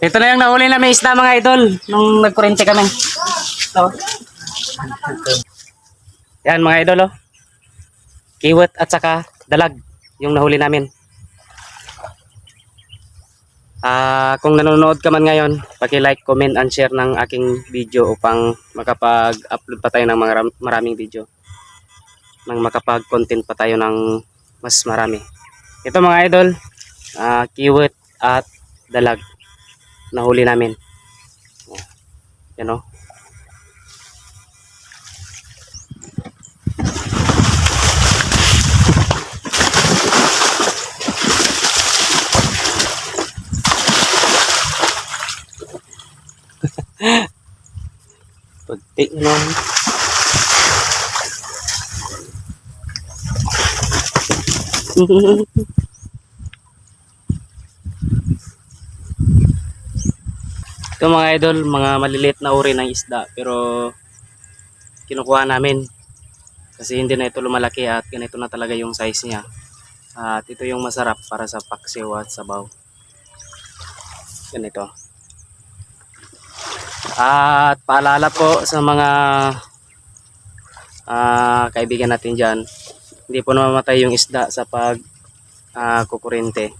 Ito na yung nahuli namin isda mga idol nung nagkurente kami. Ito. Yan mga idol oh. Kiwat at saka dalag yung nahuli namin. Ah, kung nanonood ka man ngayon, paki-like, comment and share ng aking video upang makapag-upload pa tayo ng mga ram- maraming video. Nang makapag-content pa tayo ng mas marami. Ito mga idol, ah, kiwat at dalag nahuli namin. Oh, Yan o. Pagtik no. Ito mga idol, mga maliliit na uri ng isda pero kinukuha namin kasi hindi na ito lumalaki at ganito na talaga yung size niya. At ito yung masarap para sa paksiw at sabaw. Ganito. At paalala po sa mga ah, kaibigan natin dyan, hindi po namamatay yung isda sa pag ah, kukurente.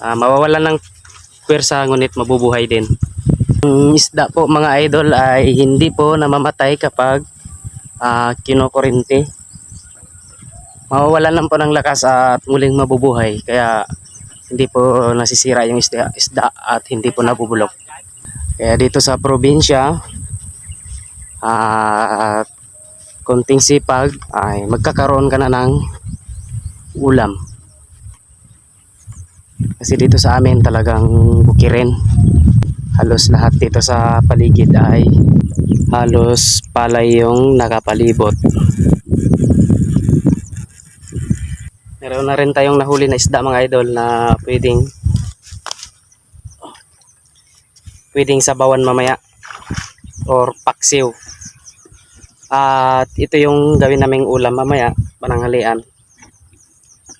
Ah, mawawalan ng pwersa ngunit mabubuhay din. Ang isda po mga idol ay hindi po namamatay kapag ah, kinukurente. Mawawalan lang po ng lakas at muling mabubuhay kaya hindi po nasisira yung isda, isda at hindi po nabubulok. Kaya dito sa probinsya at konting sipag ay magkakaroon ka na ng ulam. Kasi dito sa amin talagang bukirin halos lahat dito sa paligid ay halos palay yung nakapalibot. Meron na rin tayong nahuli na isda mga idol na pwedeng pwedeng sabawan mamaya or paksiw. At ito yung gawin naming ulam mamaya, pananghalian.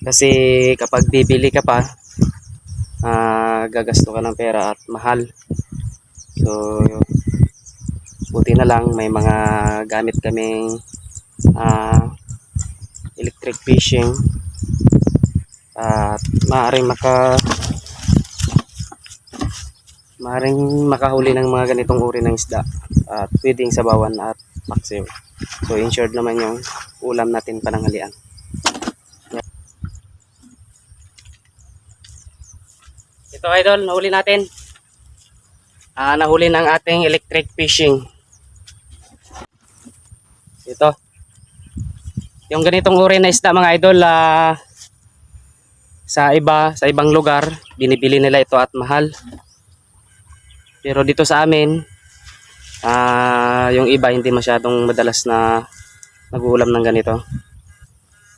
Kasi kapag bibili ka pa, ah, gagasto ka ng pera at mahal. So, buti na lang may mga gamit kaming ah, electric fishing at maaaring maka maaaring makahuli ng mga ganitong uri ng isda at pwedeng sabawan at paksiw. So insured naman yung ulam natin pananghalian. Ito idol, nahuli natin. Ah, nahuli ng ating electric fishing. Ito. Yung ganitong uri na isda mga idol, ah, sa iba, sa ibang lugar, binibili nila ito at mahal. Pero dito sa amin, ah, yung iba hindi masyadong madalas na nag-uulam ng ganito.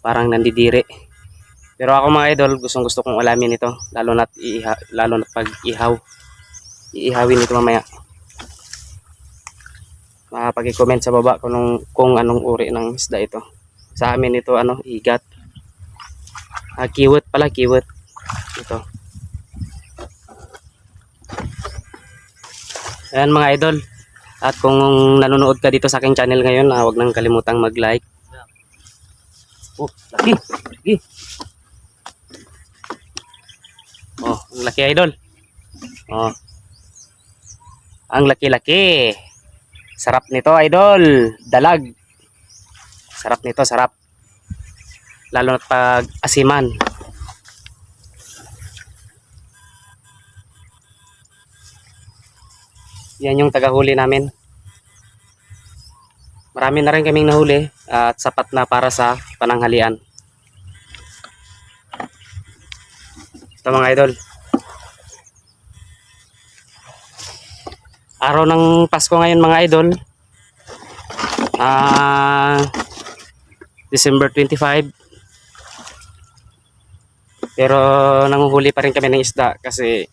Parang nandidiri. Pero ako mga idol, gustong gusto kong alamin ito, lalo na iiha, lalo na pag ihaw. Iihawin ito mamaya. Makapag-comment sa baba kung, kung anong uri ng isda ito. Sa amin ito ano, igat. Ah, kiwit pala, kiwit. Ito. Ayan mga idol. At kung nanonood ka dito sa aking channel ngayon, ah, huwag nang kalimutang mag-like. Oh, laki. Laki. Oh, ang laki idol. Oh. Ang laki-laki. Sarap nito idol. Dalag. Sarap nito, sarap. Lalo na pag asiman. Yan yung tagahuli namin. Marami na rin kaming nahuli at sapat na para sa pananghalian. Ito mga idol. Araw ng Pasko ngayon mga idol. Ah December 25. Pero nanguhuli pa rin kami ng isda kasi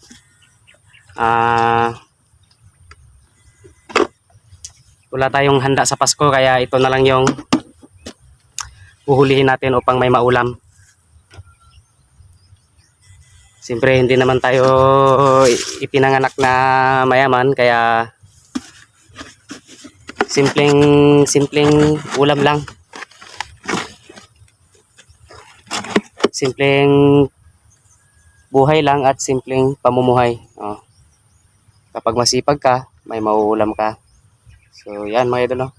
ah wala tayong handa sa Pasko kaya ito na lang yung uhulihin natin upang may maulam. Siyempre, hindi naman tayo ipinanganak na mayaman, kaya simpleng simpleng ulam lang. Simpleng buhay lang at simpleng pamumuhay. Oh. Kapag masipag ka, may mauulam ka. So, yan mga idol. No?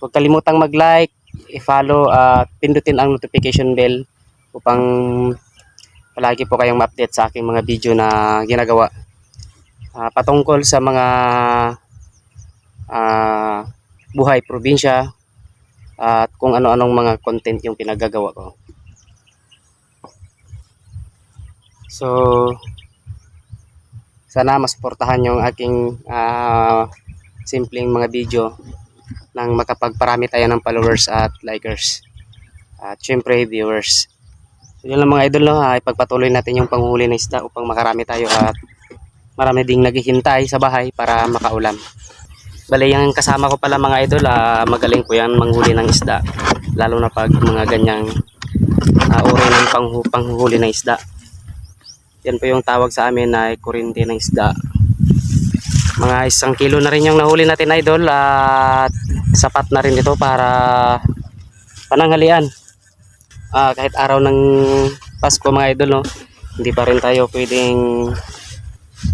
Huwag kalimutang mag-like, i-follow at pindutin ang notification bell upang palagi po kayong ma-update sa aking mga video na ginagawa. Ah, patungkol sa mga ah, buhay probinsya at kung ano-anong mga content yung pinagagawa ko. So, sana mas portahan yung aking ah, simpleng mga video nang makapagparami tayo ng followers at likers. At syempre, viewers. So, yun lang mga idol, no? Ah, ipagpatuloy natin yung panghuli ng isda upang makarami tayo at marami ding naghihintay sa bahay para makaulam. Bale, yung kasama ko pala mga idol, ah, magaling po yan manghuli ng isda. Lalo na pag mga ganyang ah, uri ng panghu panghuhuli ng isda. Yan po yung tawag sa amin na kurente ng isda. Mga isang kilo na rin yung nahuli natin idol at sapat na rin ito para pananghalian. Ah, kahit araw ng Pasko mga idol no, hindi pa rin tayo pwedeng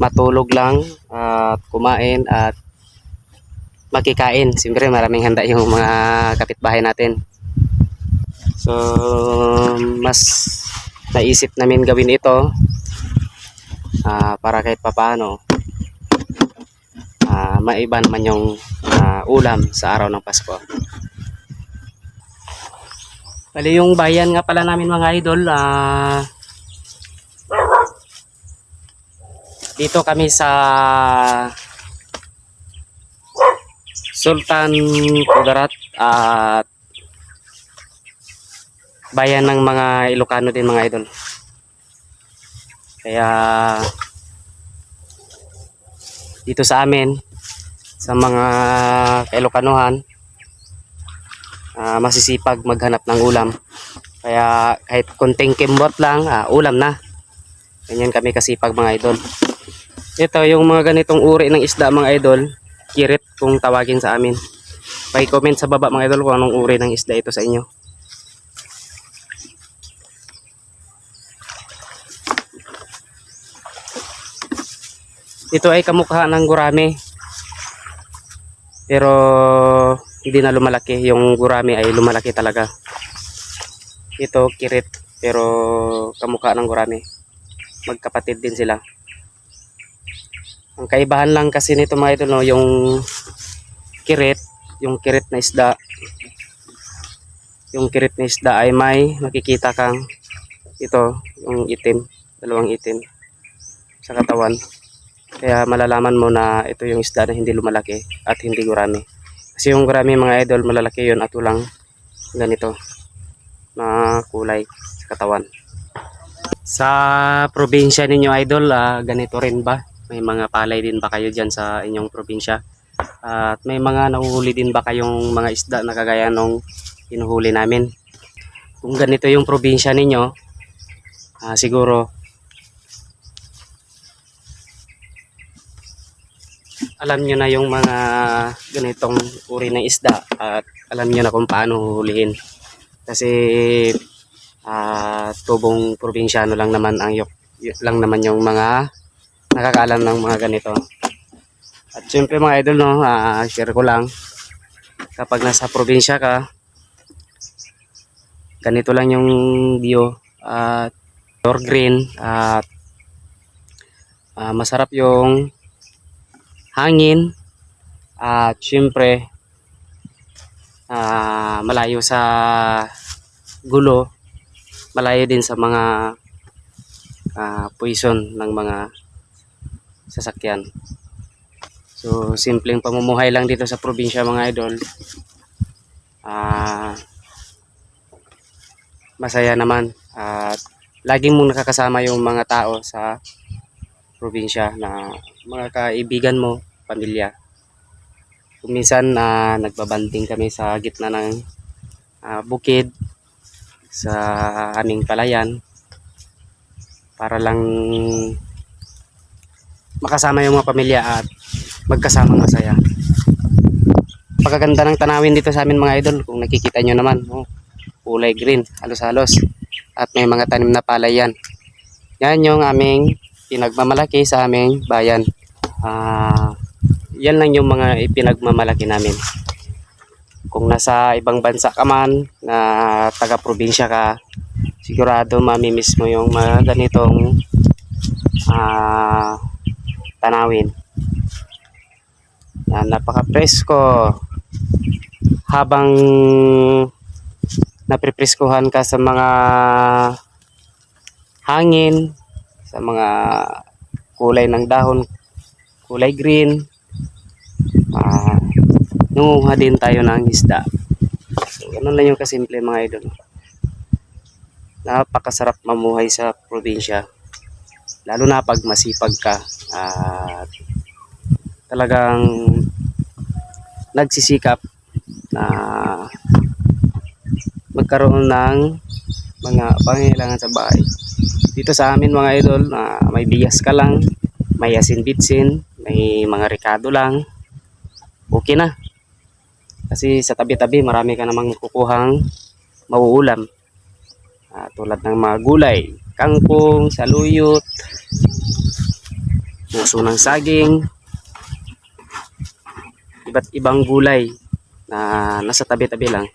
matulog lang at kumain at makikain. Siyempre maraming handa yung mga kapitbahay natin. So, mas naisip namin gawin ito ah, para kahit papaano ah, maiba naman yung ah, ulam sa araw ng Pasko. Bali yung bayan nga pala namin mga idol, ah, dito kami sa Sultan Kudarat at bayan ng mga Ilocano din mga idol. Kaya dito sa amin sa mga Ilocanohan ah, masisipag maghanap ng ulam. Kaya kahit konting kimbot lang, ah, ulam na. Ganyan kami kasipag mga idol. Ito yung mga ganitong uri ng isda mga idol, kirit kung tawagin sa amin. Pa-comment sa baba mga idol kung anong uri ng isda ito sa inyo. Ito ay kamukha ng gurame. Pero hindi na lumalaki. Yung gurame ay lumalaki talaga. Ito kirit pero kamukha ng gurame. Magkapatid din sila. Ang kaibahan lang kasi nito mga idol no, yung kirit, yung kirit na isda. Yung kirit na isda ay may makikita kang ito, yung itim, dalawang itim sa katawan. Kaya malalaman mo na ito yung isda na hindi lumalaki at hindi gurami. Kasi yung gurami mga idol, malalaki yon at walang ganito na kulay sa katawan. Sa probinsya ninyo idol, ah, ganito rin ba? May mga palay din ba kayo dyan sa inyong probinsya? At may mga nahuhuli din ba kayong mga isda na kagaya nung hinuhuli namin? Kung ganito yung probinsya ninyo, ah, siguro alam nyo na yung mga ganitong uri ng isda at alam nyo na kung paano huhulihin. Kasi ah tubong probinsyano lang naman ang yok lang naman yung mga nakakaalam ng mga ganito. At syempre mga idol no, ah, share ko lang kapag nasa probinsya ka ganito lang yung view at door green at ah, masarap yung hangin at syempre ah, malayo sa gulo malayo din sa mga ah, poison ng mga sasakyan. So simpleng pamumuhay lang dito sa probinsya mga idol. Ah masaya naman at laging mong nakakasama yung mga tao sa probinsya na mga kaibigan mo, pamilya. Kung minsan na nagbabanding kami sa gitna ng ah, bukid sa aming palayan para lang makasama yung mga pamilya at magkasamang masaya. Pagkaganda ng tanawin dito sa amin mga idol, kung nakikita nyo naman, oh, kulay green, halos-halos. At may mga tanim na palay yan. Yan yung aming pinagmamalaki sa aming bayan. Ah, yan lang yung mga ipinagmamalaki namin. Kung nasa ibang bansa ka man, na taga-probinsya ka, sigurado mamimiss mo yung mga ganitong ah, tanawin. Yan, napaka-presko. Habang napripreskuhan ka sa mga hangin, sa mga kulay ng dahon, kulay green, ah, nangunguha din tayo ng isda. So, ganun lang yung kasimple mga idol. Napakasarap mamuhay sa probinsya. Lalo na pag masipag ka at talagang nagsisikap na magkaroon ng mga pangailangan sa bahay. Dito sa amin mga idol, na may bigas ka lang, may asin bitsin, may mga ricado lang, okay na. Kasi sa tabi-tabi marami ka namang kukuhang mauulam. Ah, tulad ng mga gulay, kangkong, saluyot, puso ng saging, iba't ibang gulay na nasa tabi-tabi lang.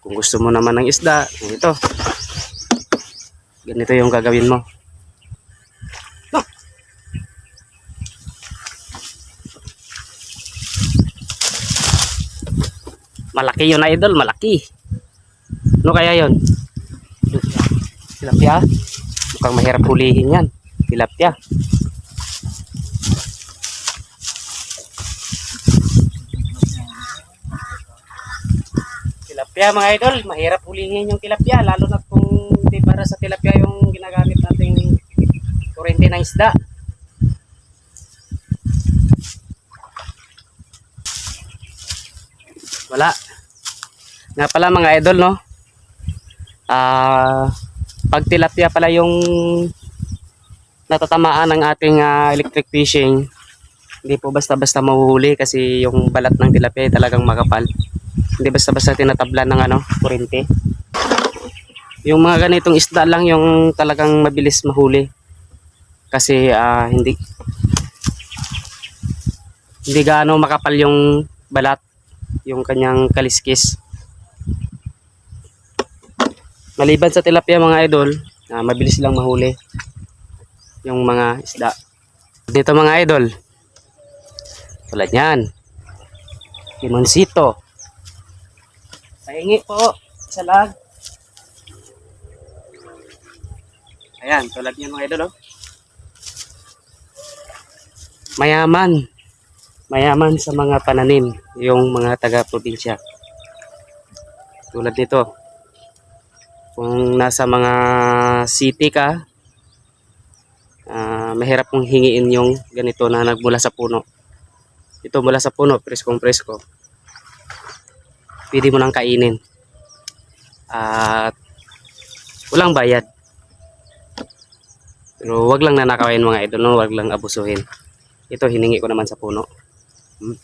Kung gusto mo naman ng isda, ito. Ganito yung gagawin mo. Malaki yun idol, malaki. Ano kaya yun? Tilapia? Mukhang mahirap hulihin yan. Tilapia. Tilapia mga idol, mahirap hulihin yung tilapia. Lalo na para sa tilapia yung ginagamit nating kurente ng isda. Wala. Nga pala mga idol, no? Ah, pag tilapia pala yung natatamaan ng ating ah, electric fishing, hindi po basta-basta mahuhuli kasi yung balat ng tilapia ay talagang makapal. Hindi basta-basta tinatablan ng ano, kurente. Yung mga ganitong isda lang yung talagang mabilis mahuli. Kasi ah, hindi hindi gaano makapal yung balat, yung kanyang kaliskis. Maliban sa tilapia mga idol, ah, mabilis lang mahuli yung mga isda. Dito mga idol, tulad yan, limoncito. Pahingi po sa Ayan, tulad niyan mga idol. Oh. Mayaman. Mayaman sa mga pananim, yung mga taga-probinsya. Tulad nito. Kung nasa mga city ka, ah, mahirap mong hingiin yung ganito na nagmula sa puno. Ito mula sa puno, preskong presko. Pwede mo nang kainin. At walang bayad. Pero wag lang nanakawin mga idol, no? wag lang abusuhin. Ito hiningi ko naman sa puno. Hmm.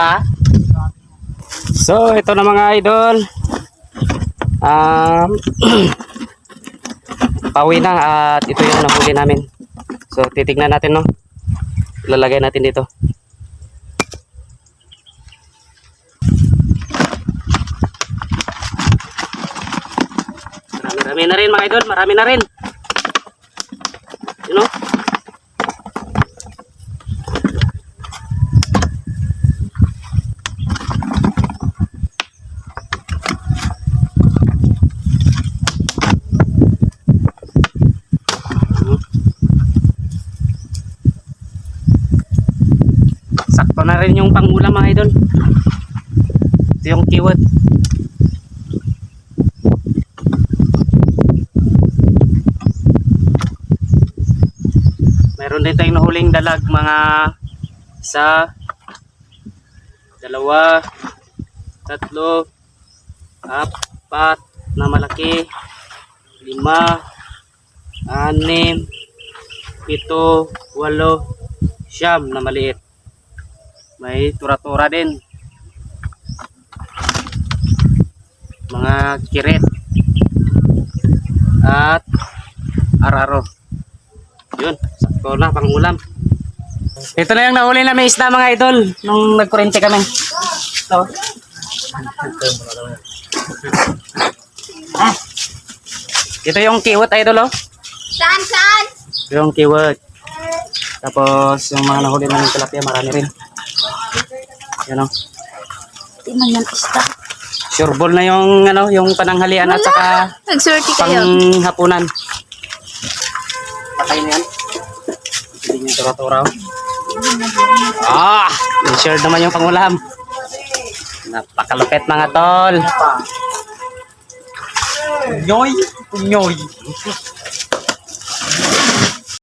Ha? So, ito na mga idol. Um, pauwi na at ito yung nahuli namin. So, titignan natin, no? Lalagay natin dito. Marami, na rin mga idol, marami na rin. You know? Sakto na rin yung pangulam mga idol. Ito yung keyword. Din tayong nahuling dalag mga Isa, dalawa, tatlo, apat na malaki, lima, anim, pito, walo, siyam na maliit. May tura-tura din. Mga kiret. At araro. Yun, sakto na pang ulam. Ito na yung nahuli namin isda mga idol nung nagkurente kami. Ito. Ah. Ito yung kiwat idol oh. Saan, saan? Ito yung kiwat. Tapos yung mga nahuli namin tilapia marami rin. Yan oh. Di man yan isda. Sureball na yung ano, yung pananghalian at saka panghapunan. Na yan. Hindi niya tura-tura. Ah! Sure naman yung pangulam. Napakalupit mga tol. Nyoy! Nyoy!